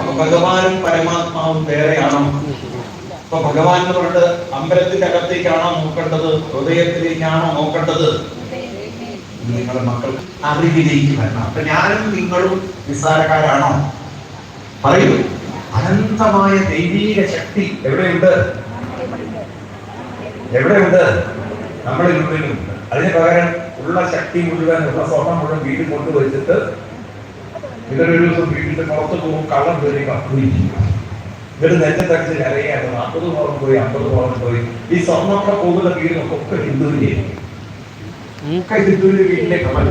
അപ്പൊ ഭഗവാനും പരമാത്മാവും വേറെയാണോ. അപ്പൊ ഭഗവാൻ എന്ന് പറഞ്ഞിട്ട് അമ്പലത്തിന്റെ അകത്തേക്കാണോ നോക്കേണ്ടത്? ഹൃദയത്തിലേക്കാണോ നോക്കേണ്ടത്? നിങ്ങളുടെ മക്കൾ അറിവിലേക്ക് വരണം. അപ്പൊ ഞാനും നിങ്ങളും നിസ്സാരക്കാരാണോ? പറയൂ. അനന്തമായ ദൈവീക ശക്തി എവിടെയുണ്ട്? എവിടെയുണ്ട്? നമ്മുടെ ഉള്ളിലുണ്ട് അതിന് പകരം ഉള്ള ശക്തി മുഴുവൻ ഉള്ള സ്വർണം മുഴുവൻ വീട്ടിൽ കൊണ്ടുവച്ചിട്ട് ഇവരൊരു ദിവസം വീട്ടിൽ പുറത്ത് പോകും കള്ളം കയറി കപ്പുകയും ഇവർ നെറ്റത്തടിച്ച് കരയാണ് നാൽപ്പത് പവൻ പോയി അമ്പത് പവൻ പോയി. ഈ സ്വർണം കൂടെ പോകുന്ന വീടിനൊക്കെ ഒക്കെ ഹിന്ദുവിനെയായിരിക്കും ഒക്കെ ഹിന്ദുവിന്റെ അവർ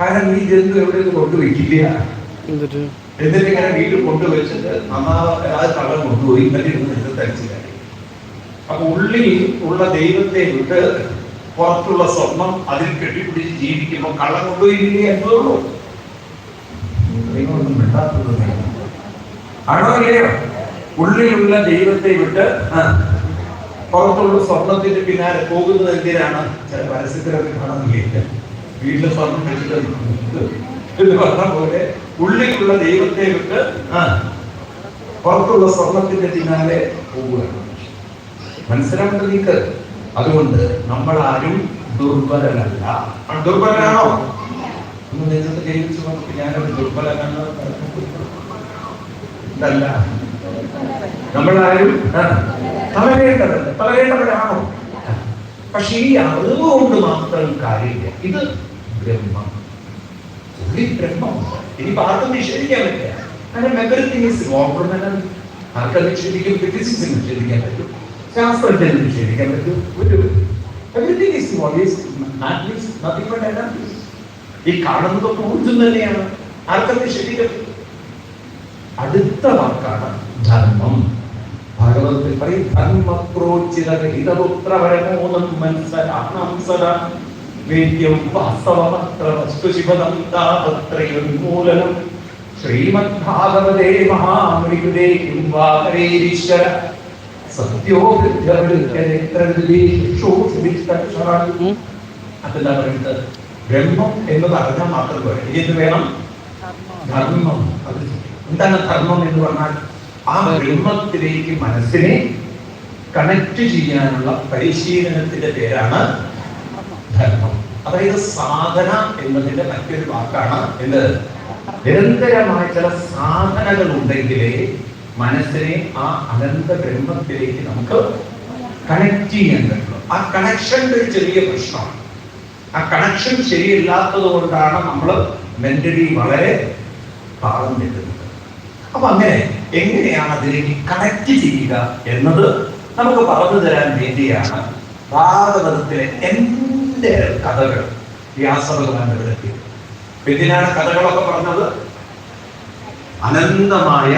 കാരണം ഈ ജന്തു എവിടെയൊന്നും കൊണ്ടുവയ്ക്കില്ല എന്നിട്ട്? ഇങ്ങനെ വീട്ടിൽ കൊണ്ടുവച്ചിട്ട് നന്നാവാതെ കള്ളം കൊണ്ടുപോയി ഇന്നലെ ഇരുന്ന് നെറ്റത്തടിച്ച് കരയും. അപ്പൊ ഉള്ളിൽ ഉള്ള ദൈവത്തെ വിട്ട് പുറത്തുള്ള സ്വർണം അതിൽ കെട്ടിപ്പിടിച്ച് ജീവിക്കുമ്പോൾ കള്ളം കൊണ്ടുപോയില്ലേ എന്തോളൂ നിങ്ങളൊന്നും മിണ്ടാത്തത് ആണോ ഇല്ലയോ ഉള്ളിലുള്ള ദൈവത്തെ വിട്ട് പുറത്തുള്ള സ്വർണത്തിന്റെ പിന്നാലെ പോകുന്നത് എന്തിനാണ്? ചില പരസ്യത്തിലൊക്കെ കാണുന്നില്ല വീട്ടിലെ സ്വർണം വെച്ചിട്ട് എന്ന് പറഞ്ഞ പോലെ ഉള്ളിലുള്ള ദൈവത്തെ വിട്ട് പുറത്തുള്ള സ്വർണത്തിന്റെ പിന്നാലെ പോവുകയാണ് മനസ്സിലാക്കുന്നത് നീക്ക് അതുകൊണ്ട് നമ്മൾ ആരും ദുർബലരല്ല. ആ, ദുർബലനാണോ ഒന്ന് നിങ്ങൾക്ക് ജയിച്ചു നമുക്ക് ഞാനൊരു ദുർബലനാണ് ഇതല്ല. നമ്മളാരും തളരേണ്ടതല്ല തളരേണ്ടവരാണോ പക്ഷെ ഈ അറിവ് കൊണ്ട് മാത്രം കാര്യമില്ല. ഇത് ബ്രഹ്മം. ഉള്ളി ബ്രഹ്മം. ഇനി ആർക്കും നിഷേധിക്കാൻ പറ്റില്ല. കാരണം എവറിത്തിങ് ഇസ് ഓപ്പർമെന്റ് ആർക്കും നിഷേധിക്കും? ഫിസിക്സിന് നിഷേധിക്കാൻ പറ്റും. ശാസ്ത്രജ്ഞന് നിഷേധിക്കാൻ പറ്റും. ഒരു everything is always nothing but ഈ കാണുന്നത് ഊർജം തന്നെയാണ്. ആർക്കൊക്കെ ശരീരം അടുത്ത വാക്കാണ് ധർമ്മം. ഭാഗവതത്തിൽ പറയും ധർമ്മപ്രോച്ചിതഹിതപുത്രപരമോദം മനസ്സരാണം സദാ വേദ്യം വാസ്തവമത്ര വസ്തുശിവദം ശ്രീമദ് ശ്രീമദ്ഭാഗവതേ മഹാമൃഗുദേ കിം വാഹരേരീശ്വര സത്യോ ഉം. അതെന്താ പറയുന്നത്? ബ്രഹ്മം എന്നത് അറിഞ്ഞാൽ മാത്രം പോരെ. ഇനി എന്ത് വേണം? ധർമ്മം. അത് എന്താണ് ധർമ്മം എന്ന് പറഞ്ഞാൽ? ആ ബ്രഹ്മത്തിലേക്ക് മനസ്സിനെ കണക്ട് ചെയ്യാനുള്ള പരിശീലനത്തിന്റെ പേരാണ് ധർമ്മം. അതായത് സാധന എന്നതിന്റെ മറ്റൊരു വാക്കാണ് എന്ത്? നിരന്തരമായ ചില സാധനകൾ ഉണ്ടെങ്കിലേ മനസ്സിനെ ആ അനന്ത ബ്രഹ്മത്തിലേക്ക് നമുക്ക് കണക്ട് ചെയ്യാൻ പറ്റുള്ളൂ ആ കണക്ഷന്റെ ഒരു ചെറിയ പ്രശ്നമാണ്. ആ കണക്ഷൻ ശരിയല്ലാത്തത് കൊണ്ടാണ് നമ്മൾ മെന്റലി വളരെ പാളം നിൽക്കുന്നത് അപ്പൊ അങ്ങനെ എങ്ങനെയാണ് അതിലേക്ക് കണക്ട് ചെയ്യുക എന്നത് നമുക്ക് പറഞ്ഞു തരാൻ വേണ്ടിയാണ് ഭാഗവതത്തിലെ എന്റെ കഥകൾ വ്യാസഭഗവാൻ വിടത്തി എന്തിനാണ് കഥകളൊക്കെ പറഞ്ഞത്? അനന്തമായ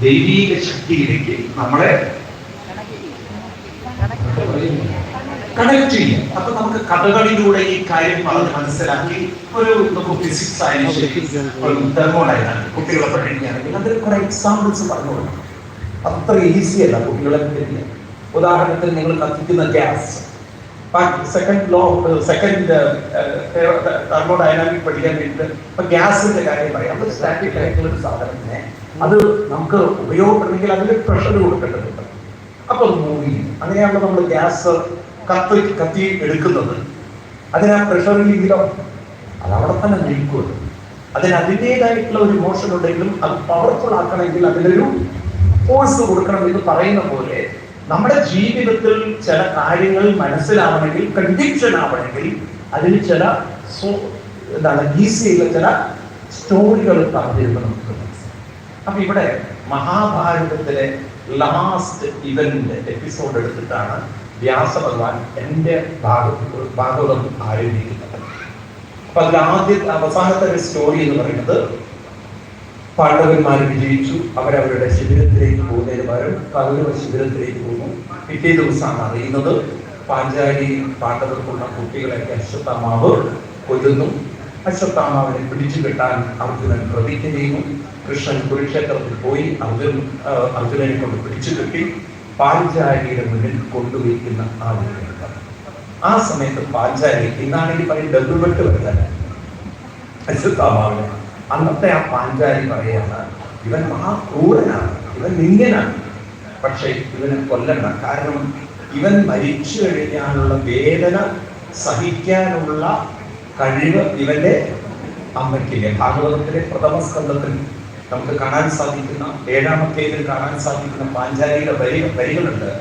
ദൈവീക ശക്തിയിലേക്ക് നമ്മളെ കണക്ട് ചെയ്യാം. അപ്പൊ നമുക്ക് കഥകളിലൂടെ ഈ കാര്യം പറഞ്ഞ് മനസ്സിലാക്കി ഒരു നമുക്ക് ഫിസിക്സ് ആയാലും ശരി തെർമോഡൈനാമിക് കുട്ടികളെ പഠിക്കുകയാണെങ്കിൽ അതിൽ കുറെ എക്സാമ്പിൾസ് പറഞ്ഞു കൊടുക്കണം അത്ര ഈസി അല്ല കുട്ടികളെ പഠിക്കാൻ ഉദാഹരണത്തിന് നിങ്ങൾ കത്തിക്കുന്ന gas second law second thermodynamic പഠിക്കാൻ വേണ്ടിയിട്ട് ഇപ്പൊ ഗ്യാസിന്റെ കാര്യം പറയാം. ഒരു സ്റ്റാറ്റിക് ആയിട്ടുള്ള ഒരു സാധനത്തിനെ അത് നമുക്ക് ഉപയോഗപ്പെടണമെങ്കിൽ അതിന് പ്രഷർ കൊടുക്കേണ്ടതുണ്ട്. അപ്പൊ മൂവി അങ്ങനെയാണല്ലോ നമ്മൾ ഗ്യാസ് കത്തി കത്തി എടുക്കുന്നത്. അതിന് ആ പ്രഷറിലെങ്കിലോ അത് അവിടെ തന്നെ നിൽക്കുമല്ലോ അതിന് അതിന്റെതായിട്ടുള്ള ഒരു മോഷൻ ഉണ്ടെങ്കിലും അത് പവർഫുൾ ആക്കണമെങ്കിൽ അതിനൊരു ഫോഴ്സ് കൊടുക്കണം എന്ന് പറയുന്ന പോലെ നമ്മുടെ ജീവിതത്തിൽ ചില കാര്യങ്ങൾ മനസ്സിലാവണമെങ്കിൽ കൺവിക്ഷൻ ആവണമെങ്കിൽ അതിന് ചില എന്താണ് ഈസിയുള്ള ചില സ്റ്റോറികൾ പറഞ്ഞിരുന്നു നമുക്ക്. അപ്പൊ ഇവിടെ മഹാഭാരതത്തിലെ ലാസ്റ്റ് ഇവന്റ് എപ്പിസോഡ് എടുത്തിട്ടാണ് വ്യാസ ഭഗവാൻ എന്റെ ഭാഗ- ഭാഗവതം ആരംഭിക്കുന്നത്. അപ്പൊ അതിൽ ആദ്യ അവസാനത്തെ ഒരു സ്റ്റോറി എന്ന് പറയുന്നത് പാണ്ഡവന്മാർ വിജയിച്ചു. അവരവരുടെ ശിബിരത്തിലേക്ക് പോകുന്നതിന് പകരം കൗരവ ശിബിരത്തിലേക്ക് പോകുന്നു. പിറ്റേ ദിവസമാണ് അറിയുന്നത് പാഞ്ചാലി പാണ്ഡവർക്കുള്ള കുട്ടികളെയൊക്കെ അശ്വത്ഥാമാവ് കൊല്ലുന്നു. അശ്വത്ഥാമാവിനെ പിടിച്ചു കെട്ടാൻ അർജുനൻ പ്രതിജ്ഞ ചെയ്യുന്നു. കൃഷ്ണൻ കുരുക്ഷേത്രത്തിൽ പോയി അർജുൻ അർജുനനെ കൊണ്ട് പിടിച്ചു കെട്ടി. പാഞ്ചാലിയുടെ മുന്നിൽ കൊണ്ടുവയ്ക്കുന്ന ആ ഒരു രംഗം. ആ സമയത്ത് പാഞ്ചാലി ഇന്നാണെങ്കിൽ പറയും ഡബിൾ വെട്ട് വരുന്നത് അശ്വത്ഥാമാവിനെ അന്നത്തെ ആ പാഞ്ചാലി പറയാണ് ഇവൻ മഹാക്രൂരനാണ് ഇവൻ നിന്ദ്യനാണ്. പക്ഷേ ഇവനെ കൊല്ലണ്ട. കാരണം ഇവൻ മരിച്ചു കഴിഞ്ഞാലുള്ള വേദന സഹിക്കാനുള്ള കഴിവ് ഇവന്റെ അമ്മയ്ക്കില്ലേ? ഭാഗവതത്തിലെ പ്രഥമ സ്കന്ധത്തിൽ നമുക്ക് കാണാൻ സാധിക്കുന്ന ഏഴാമത്തേതിൽ കാണാൻ സാധിക്കുന്ന പാഞ്ചാലിയുടെ വരി വരികളുണ്ട്.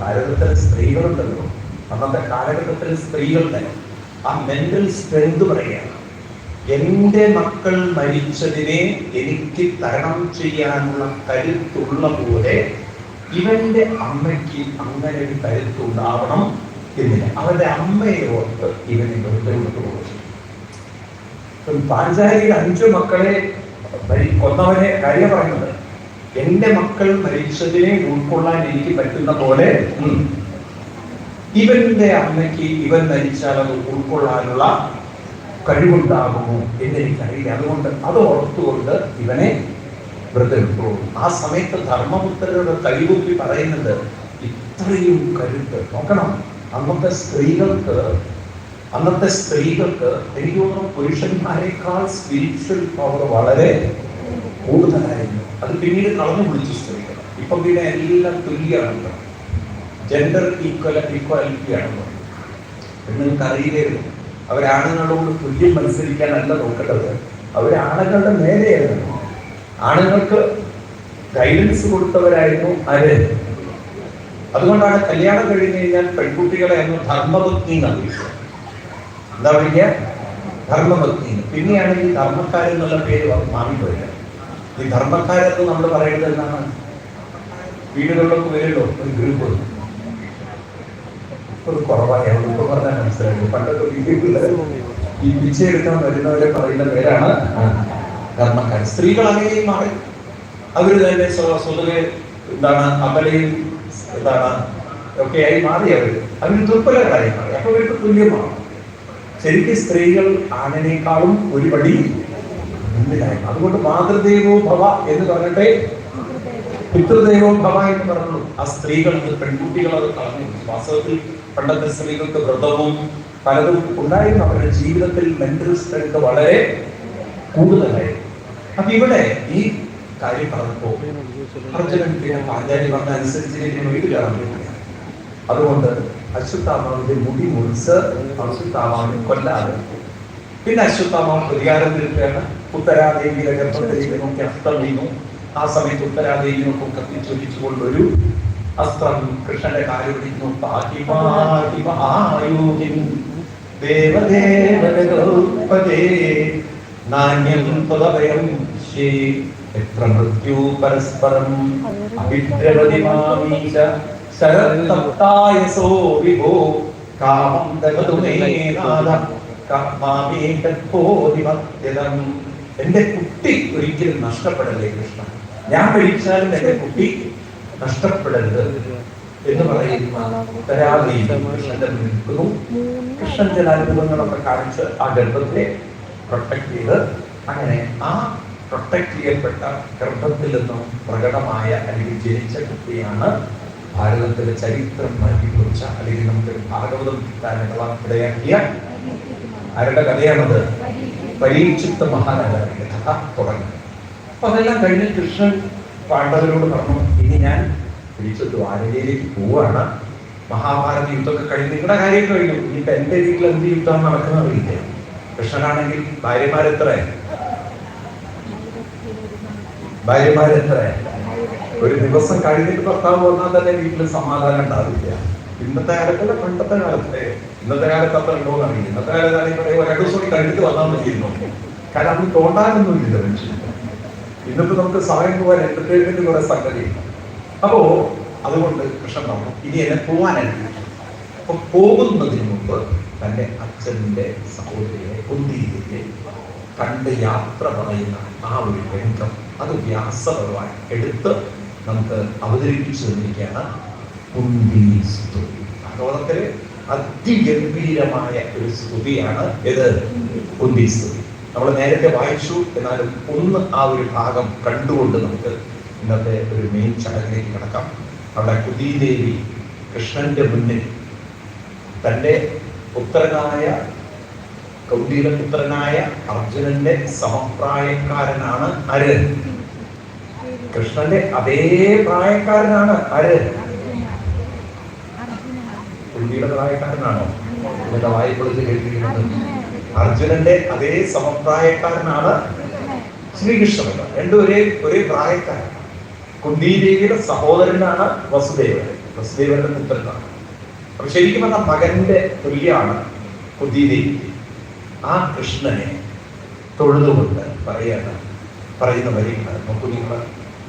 ഭാരതത്തിൽ സ്ത്രീകളുണ്ടല്ലോ. അന്നത്തെ കാലഘട്ടത്തിൽ സ്ത്രീകളുടെ ആ മെന്റൽ സ്ട്രെങ്ത് പറയുകയാണ്. എന്റെ മക്കൾ മരിച്ചതിനെ എനിക്ക് തരണം ചെയ്യാനുള്ള കരുത്തുള്ള പോലെ ഇവന്റെ അമ്മയ്ക്ക് അങ്ങനെ ഒരു കരുത്തുണ്ടാവണം എന്നില്ല. അവന്റെ അമ്മയെ ഓർത്ത് ഇവനെ വെറുതെ ഇപ്പം പാഞ്ചാലിയുടെ അഞ്ചു മക്കളെ കൊന്നവനെ കാര്യം പറയുന്നത് എന്റെ മക്കൾ മരിച്ചതിനെ ഉൾക്കൊള്ളാൻ എനിക്ക് പറ്റുന്ന പോലെ ഇവന്റെ അമ്മയ്ക്ക് ഇവൻ മരിച്ചാൽ അത് ഉൾക്കൊള്ളാനുള്ള കഴിവുണ്ടാകുമോ എന്നെനിക്കറിയില്ല അതുകൊണ്ട് അത് ഓർത്തുകൊണ്ട് ഇവനെ വ്രതം ആ സമയത്ത് ധർമ്മപുത്രരുടെ കൈകൂപ്പി പറയുന്നത് ഇത്രയും കരുത്ത് നോക്കണം. അന്നത്തെ സ്ത്രീകൾക്ക് അന്നത്തെ സ്ത്രീകൾക്ക് എനിക്ക് തോന്നുന്നു പുരുഷന്മാരെക്കാൾ സ്പിരിച്വൽ പവർ വളരെ കൂടുതലായിരുന്നു. അത് പിന്നീട് കളഞ്ഞു പിടിച്ചു സ്ത്രീകൾ. ഇപ്പൊ പിന്നെ എല്ലാം തുല്യമാണല്ലോ. ജെൻഡർ ഈക്വൽ ഈക്വാലിറ്റി ആണല്ലോ. നിങ്ങൾക്ക് അറിയില്ലായിരുന്നു. അവരാണുങ്ങളോട് തുല്യം മത്സരിക്കാനല്ല നോക്കേണ്ടത്. അവരാണുങ്ങളുടെ മേലെയായിരുന്നു. ആണുങ്ങൾക്ക് ഗൈഡൻസ് കൊടുത്തവരായിരുന്നു ആര്? അതുകൊണ്ടാണ് കല്യാണം കഴിഞ്ഞു കഴിഞ്ഞാൽ പെൺകുട്ടികളെ അന്ന് ധർമ്മപത്നി നൽകിയത് എന്താ പറയുക? ധർമ്മപത്നി പിന്നെയാണ് ഈ ധർമ്മക്കാരൻ എന്നുള്ള പേര് മാറി മാറിപ്പോയത്. ഈ ധർമ്മക്കാരെന്ന് നമ്മൾ പറയുന്നത് എന്താണ്? വീടുകളിലൊക്കെ വരുമല്ലോ ഒരു ഗ്രൂപ്പ്. ഒരു കുറവാണ്. ഇപ്പൊ പറഞ്ഞാൽ മനസ്സിലായി. പണ്ടൊക്കെ ഈ പിച്ചയെടുക്കാൻ വരുന്നവരെ പറയുന്ന പേരാണ് ധർമ്മക്കാരൻ സ്ത്രീകൾ അങ്ങനെയും മാറി. അവർ തന്നെ സ്വതവെ എന്താണ് അമലയും എന്താണ് ഒക്കെയായി മാറി അവർ അവർ ദുർബലരായി മാറി. അപ്പൊ അവർക്ക് തുല്യമാണ്. ശരിക്കും സ്ത്രീകൾ ആണിനേക്കാളും ഒരു പടി മുന്നിലായി. അതുകൊണ്ട് മാതൃദേവോ ഭവ എന്ന് പറഞ്ഞിട്ട് പിതൃദേവോ ഭവ എന്ന് പറഞ്ഞു ആ സ്ത്രീകൾ പെൺകുട്ടികൾ അത് കളഞ്ഞു വാസ്തവത്തിൽ പണ്ടത്തെ സ്ത്രീകൾക്ക് വ്രതവും പലതും ഉണ്ടായിരുന്നു. അവരുടെ ജീവിതത്തിൽ മെന്റൽ സ്ട്രെങ്ത് വളരെ കൂടുതലായിരുന്നു. അപ്പൊ ഇവിടെ ഈ കാര്യം പറഞ്ഞപ്പോ അർജുനൻ പിന്നെ പാഞ്ചാലി പറഞ്ഞ അനുസരിച്ച് അതുകൊണ്ട് അശ്വത്ഥാമാവിന്റെ മുടി മുറിച്ച് അശ്വത്ഥാമാവിനെ കൊല്ലാതെ. പിന്നെ അശ്വത്ഥാമാവ് പ്രതികാരം തീർക്കുകയാണ് ഉത്തരാദേവിയുടെ ഗർഭത്തിലേക്ക് അസ്ത്രം വീണു. ആ സമയത്ത് ഉത്തരാദേവിനൊക്കെ കത്തിച്ചൊലിച്ചുകൊണ്ടൊരു അസ്ത്രം കൃഷ്ണന്റെ കാര്യം ദേവദേവ നാണ്യം മൃത്യു പരസ്പരം അഭിദ്രവതി മാമീശ ശരത്തപ്തായസോ വിഭോ. കാമം ദഗതു മേ നാഥ. കാമാമേ തത്പോതിമത്യതം എന്റെ കുട്ടി ഒരിക്കലും നഷ്ടപ്പെടല്ലേ കൃഷ്ണ? ഞാൻ മരിച്ചാലും എന്റെ കുട്ടി നഷ്ടപ്പെടരുത് എന്ന് പറയുന്ന ഉത്തരാദേവി കൃഷ്ണന്റെ നിൽക്കുന്നു. കൃഷ്ണൻ ചില അത്ഭുതങ്ങളൊക്കെ കാണിച്ച് ആ ഗർഭത്തെ പ്രൊട്ടക്ട് ചെയ്ത് അങ്ങനെ ആ പ്രൊട്ടക്ട് ചെയ്യപ്പെട്ട ഗർഭത്തിൽ നിന്നും പ്രകടമായ അല്ലെങ്കിൽ ജനിച്ച കുട്ടിയാണ് ഭാരതത്തിലെ ചരിത്രം മാറ്റിക്കുറിച്ച അല്ലെങ്കിൽ നമുക്ക് ഭാഗവതം കിട്ടാനുള്ള ഇടയാക്കിയ ആരുടെ കഥയാണത്? പരീക്ഷിത്ത മഹാരാജാവിന്റെ കഥ തുടങ്ങി. അപ്പൊ അതെല്ലാം കഴിഞ്ഞ് കൃഷ്ണൻ പാണ്ഡവരോട് പറഞ്ഞു ഇനി ഞാൻ തിരിച്ചു ദ്വാരകയിലേക്ക് പോവാണ്. മഹാഭാരത യുദ്ധമൊക്കെ കഴിഞ്ഞ് നിങ്ങളുടെ കാര്യം കഴിഞ്ഞു. ഇനിയിപ്പോ എന്റെ വീട്ടിൽ എന്ത് യുദ്ധം നടക്കുന്ന അറിയില്ല? കൃഷ്ണനാണെങ്കിൽ ഭാര്യമാരെത്ര ഭാര്യമാരെത്ര ഒരു ദിവസം കഴിഞ്ഞിട്ട് ഭർത്താവ് വന്നാൽ തന്നെ വീട്ടിൽ സമാധാനം ഉണ്ടാവില്ല. ഇന്നത്തെ കാലത്തല്ല പണ്ടത്തെ കാലത്തെ ഇന്നത്തെ കാലത്ത് അത്ര ഉണ്ടോ എന്നറിയില്ല ഇന്നത്തെ കാലത്താണെങ്കിൽ രണ്ടു ദിവസം കഴിഞ്ഞിട്ട് വന്നാൽ മതിയിരുന്നു കാരണം അത് തോണ്ടാനൊന്നും ഇല്ല മനുഷ്യൻ ഇന്നിപ്പോ നമുക്ക് സമയം പോകാൻ എന്റർടൈൻമെന്റ് കുറെ സംഗതി. അപ്പോ അതുകൊണ്ട് കൃഷ്ണൻ പറഞ്ഞു ഇനി എന്നെ പോവാനായിട്ട് അപ്പൊ പോകുന്നതിന് മുമ്പ് തന്റെ അച്ഛന്റെ സഹോദരിയെ കുന്തിയെ കണ്ട് യാത്ര പറയുന്ന ആ ഒരു രംഗം അത് വ്യാസപരമായി എടുത്ത് നമുക്ക് അവതരിപ്പിച്ചു തന്നിരിക്കുകയാണ്. കുന്തി സ്തുതി ഭാഗവതത്തിലെ അതിഗംഭീരമായ ഒരു സ്തുതിയാണ് ഇത്. കുന്തി സ്തുതി നമ്മൾ നേരത്തെ വായിച്ചു എന്നാലും ഒന്ന് ആ ഒരു ഭാഗം കണ്ടുകൊണ്ട് നമുക്ക് ഇന്നത്തെ ഒരു മെയിൻ ചടങ്ങിലേക്ക് കിടക്കാം. അവിടെ കുതിദേവി കൃഷ്ണന്റെ മുന്നിൽ തന്റെ പുത്രനായ കൗണ്ടിയുടെ പുത്രനായ അർജുനന്റെ സമപ്രായക്കാരനാണ് ആര് കൃഷ്ണന്റെ അതേ പ്രായക്കാരനാണ് ആര് കുട്ടിയുടെ പ്രായക്കാരനാണോ എന്നിട്ട് വായ്പൊളിച്ച് കേട്ടിരിക്കുന്നത്. അർജുനന്റെ അതേ സമപ്രായക്കാരനാണ് ശ്രീകൃഷ്ണൻ. രണ്ടും ഒരേ ഒരേ പ്രായക്കാരൻ കുന്തിദേവിയുടെ സഹോദരനാണ് വസുദേവൻ. വസുദേവന്റെ പുത്രനാണ്. അപ്പൊ ശരിക്കും പറഞ്ഞ മകന്റെ തുല്യാണ് കുന്തിദേവി. ആ കൃഷ്ണനെ തൊഴുതുകൊണ്ട് പറയാണ് പറയുന്ന വരികൾ നോക്കൂ നിങ്ങൾ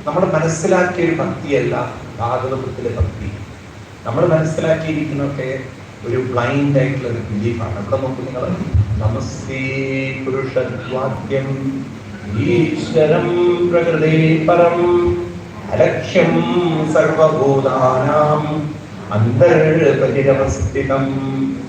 നമ്മൾ മനസ്സിലാക്കിയ ഒരു ഭക്തിയല്ല ഭാഗവതത്തിലെ ഭക്തി. നമ്മൾ മനസ്സിലാക്കിയിരിക്കുന്നൊക്കെ ഒരു ബ്ലൈൻഡ് ആയിട്ടുള്ള ഒരു ബിലീഫാണ് ഇവിടെ നോക്കൂ നിങ്ങൾ നമസ്തേ പുരുഷവാക്യം ഈശ്വരം പ്രകൃതി പരം അലക്ഷ്യം സർവഭൂതാനാം അന്തർപരിരവസ്ഥിതം മായാജവനികാച്ഛന്നം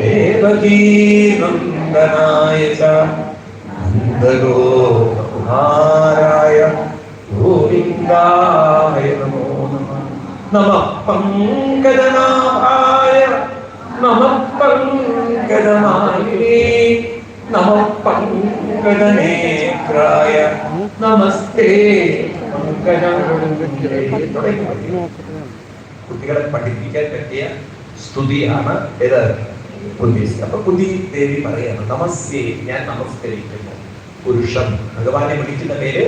ദേവകീനന്ദനായ നന്ദഗോകുമാരായ ഗോവിന്ദായ നമോ നമ. നമ പങ്കജനാഭായ നമ പങ്കജമാലിനേ നമ പങ്കജനേത്രായ. നമസ്തേ കുട്ടികളെ പഠിപ്പിക്കാൻ പറ്റിയ സ്തുതിയാണ് ഇത്. ഉദ്ദേശിച്ചത് അപ്പൊ പുതി ദേവി പറയാണ് നമസ്തേ ഞാൻ നമസ്കരിക്കുന്നു. പുരുഷൻ. ഭഗവാനെ വിളിക്കുന്ന പേര്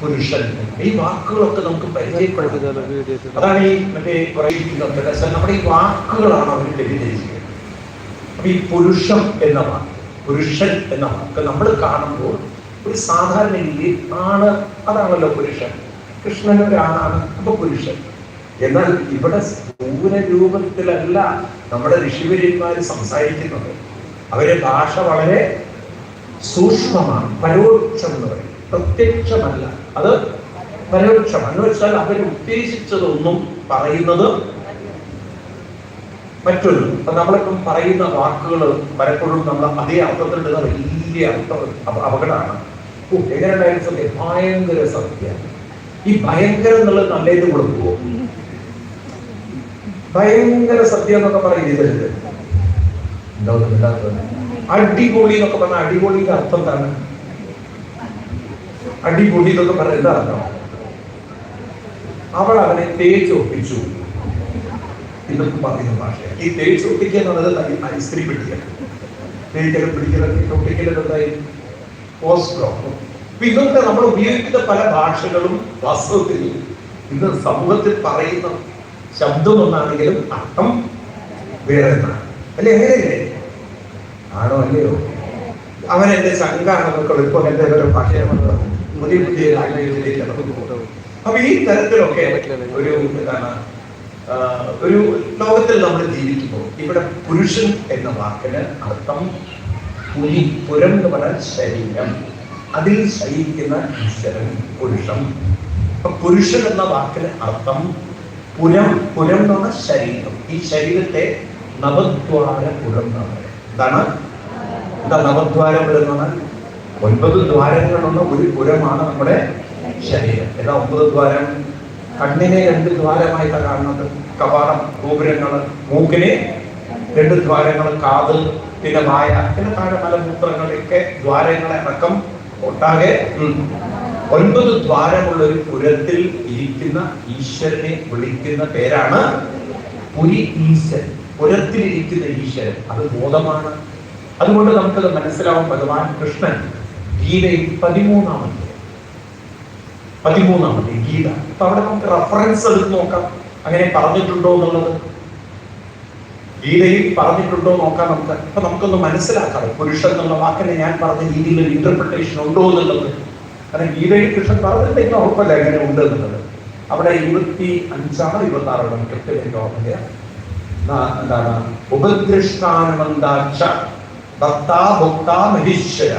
പുരുഷൻ. ഈ വാക്കുകളൊക്കെ നമുക്ക് പരിചയപ്പെടുന്നത് അതാണ് ഈ മറ്റേ നമ്മുടെ ഈ വാക്കുകളാണ് അവർ തെറ്റിദ്ധരിച്ചിരിക്കുന്നത് അപ്പൊ ഈ പുരുഷം എന്ന വാക്ക് പുരുഷൻ എന്ന വാക്ക് നമ്മൾ കാണുമ്പോൾ ഒരു സാധാരണ രീതിയിൽ ആണ്. അതാണല്ലോ പുരുഷൻ. കൃഷ്ണൻ ഒരാണാണ് അപ്പൊ പുരുഷൻ. എന്നാൽ ഇവിടെ സ്ഥൂല രൂപത്തിലല്ല നമ്മുടെ ഋഷിവര്യന്മാർ സംസാരിക്കുന്നത്. അവരെ ഭാഷ വളരെ സൂക്ഷ്മമാണ് പരോക്ഷം എന്ന് പറയും. പ്രത്യക്ഷമല്ല. അത് പരോക്ഷം. എന്ന് വെച്ചാൽ അവർ ഉദ്ദേശിച്ചതൊന്നും പറയുന്നത് മറ്റൊരു നമ്മളിപ്പം പറയുന്ന വാക്കുകൾ പലപ്പോഴും നമ്മൾ അതേ അർത്ഥത്തിൽ വലിയ അർത്ഥം അപ- അപകടമാണ്. എങ്ങനെ ഭയങ്കര സത്യ. ഈ ഭയങ്കരം എന്നുള്ളത് നല്ലതിന് കൊടുക്കുവോ ഭയങ്കര സത്യം എന്നൊക്കെ പറയുന്നത് അടിപൊളി എന്നൊക്കെ പറഞ്ഞ അടിപൊളിയുടെ അർത്ഥം എന്താണ്? അടിപൊളി എന്നൊക്കെ പറഞ്ഞ എന്താ അർത്ഥം? അവൾ അവനെ തേച്ചൊപ്പിച്ചു. ഇതൊക്കെ പറയുന്ന ഭാഷയാണ് ഈ തേച്ചൊപ്പിക്കുക എന്നുള്ളത് ഐസ്ക്രീം പിടിക്കൽ തേക്കലും പിടിക്കലൊക്കെ ഒപ്പിക്കലൊക്കെ എന്തായി? പോസ്റ്റ് ഇതൊക്കെ നമ്മൾ ഉപയോഗിക്കുന്ന പല ഭാഷകളും വാസ്തവത്തിൽ ഇന്ന് സമൂഹത്തിൽ പറയുന്ന ശബ്ദം ഒന്നാണെങ്കിലും അർത്ഥം വേറെ എന്നാണ് അല്ലെ? എങ്ങനെയല്ലേ ആണോ അല്ലയോ? അവൻ എന്റെ ശങ്കാണെന്നൊക്കെ ഇപ്പൊ എന്റെ ഒരു ഭാഷയാണ് പുതിയ പുതിയ ലാംഗ്വേജിലേക്ക് അപ്പൊ ഈ തരത്തിലൊക്കെ ഒരു എന്താണ് ഒരു ലോകത്തിൽ നമ്മൾ ജീവിക്കുമ്പോൾ ഇവിടെ പുരുഷൻ എന്ന വാക്കിന് അർത്ഥം പുലി പുരം എന്ന് പറഞ്ഞാൽ ശരീരം. അതിൽ ശയിക്കുന്ന ഈശ്വരൻ പുരുഷം. പുരുഷൻ എന്ന വാക്കിന് അർത്ഥം പുരം പുരം എന്ന് ശരീരം. ഈ ശരീരത്തെ നവദ്വാര പുരം എന്നാണ് എന്താണ്? എന്താ നവദ്വാരം എന്ന് ഒൻപത് ദ്വാരങ്ങളുള്ള ഒരു പുരമാണ് നമ്മുടെ ശരീരം. ഏതാ ഒമ്പത് ദ്വാരം കണ്ണിനെ രണ്ട് ദ്വാരമായിട്ടാണ് കാണുന്നത്. കപാടം ഗോപുരങ്ങൾ മൂക്കിനെ രണ്ട് ദ്വാരങ്ങൾ കാത് പിന്നെ വായ പിന്നെ താഴെ പല മൂത്രങ്ങളൊക്കെ ദ്വാരങ്ങളെ അടക്കം ഒട്ടാകെ ഒൻപത് ദ്വാരമുള്ള ഒരു പുരത്തിൽ ഇരിക്കുന്ന ഈശ്വരനെ വിളിക്കുന്ന പേരാണ് പുരി ഈശ്വരൻ പുരത്തിലിരിക്കുന്ന ഈശ്വരൻ. അത് ബോധമാണ്. അതുകൊണ്ട് നമുക്കത് മനസ്സിലാവും. ഭഗവാൻ കൃഷ്ണൻ ഗീതയിൽ പതിമൂന്നാമത്തെ പതിമൂന്നാമത്തെ ഗീത. അപ്പൊ അവിടെ നമുക്ക് റഫറൻസ് എടുത്ത് നോക്കാം. അങ്ങനെ പറഞ്ഞിട്ടുണ്ടോ എന്നുള്ളത്? ഗീതയിൽ പറഞ്ഞിട്ടുണ്ടോ നോക്കാം നമുക്ക്. അപ്പൊ നമുക്കൊന്ന് മനസ്സിലാക്കാം. പുരുഷൻ എന്നുള്ള വാക്കിനെ ഞാൻ പറഞ്ഞ രീതിയിൽ ഒരു ഇന്റർപ്രിട്ടേഷൻ ഉണ്ടോ എന്നുള്ളത്. കാരണം ഗീതയിൽ കൃഷ്ണൻ പറഞ്ഞിട്ടുണ്ടെങ്കിൽ ഉറപ്പല്ല എങ്ങനെ ഉണ്ട് എന്നുള്ളത്. അവിടെ ഇരുപത്തി അഞ്ചാണോ ഇരുപത്തി ആറോ കൃത്യമായിട്ട് ഓർമ്മയില്ല എന്താണ്? ഉപദൃഷ്ടാനന്ദാക്ഷ ഭക്താ ഭക്താ മഹീശ്വര.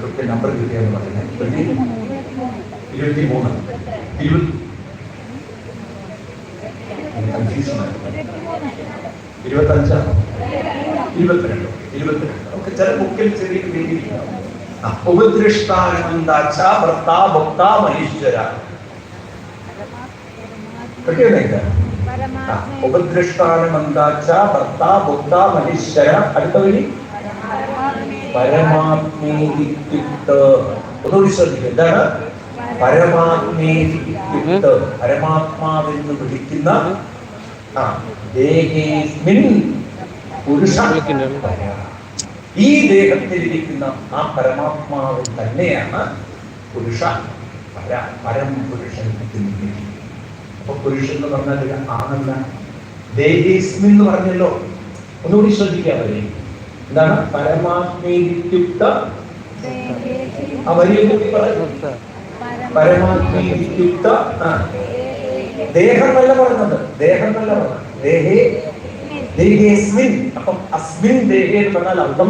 കൃത്യ നമ്പർ കിട്ടിയെന്ന് പറയുന്നത്? ഇരുപത്തി മൂന്ന് ഇരുപത്തി ഇരുപത്തഞ്ചാണോ? ഇരുപത്തിരണ്ടോ. ഇരുപത്തിരണ്ടോ. ഒക്കെ ചില ബുക്കിൽ ചെറിയ രീതിയിലുണ്ടാവും ഉപദൃഷ്ടാനന്ദാക്ഷ ഭർത്താ ഭക്താ കിട്ടിയല്ലേ ആ, ഉപദൃഷ്ടാനന്ദാക്ഷ ഭർത്താ ഭക്താ മഹീശ്വര. അടുത്ത വഴി പരമാത്മേതിത്യുക്ത. ഒന്നുകൂടി ശ്രദ്ധിക്കുക എന്താണ്? പരമാത്മേതിത്യുക്ത. പരമാത്മാവെന്ന് വിളിക്കുന്ന ആ ദേഹേസ്മിൻ പുരുഷ പര. ഈ ദേഹത്തിലിരിക്കുന്ന ആ പരമാത്മാവ് തന്നെയാണ് പുരുഷ പര പരം പുരുഷൻ അപ്പൊ പുരുഷൻ എന്ന് പറഞ്ഞാൽ ഒരു ആണല്ല. ദേഹീസ്മി എന്ന് പറഞ്ഞല്ലോ. ഒന്നുകൂടി ശ്രദ്ധിക്കാമല്ലേ എന്താണ്? പരമാത്മേതിത്യുക്ത ആ വരിയെ കൂടി പറയും. പരമാത്മേതിത്യുക്ത ആ. ദേഹം നല്ല പറഞ്ഞത് നല്ല പറഞ്ഞത് ദേഹേ ദേഹേസ്മിൻ അപ്പം അസ്മിൻ ദേഹേ എന്ന് പറഞ്ഞാൽ അർത്ഥം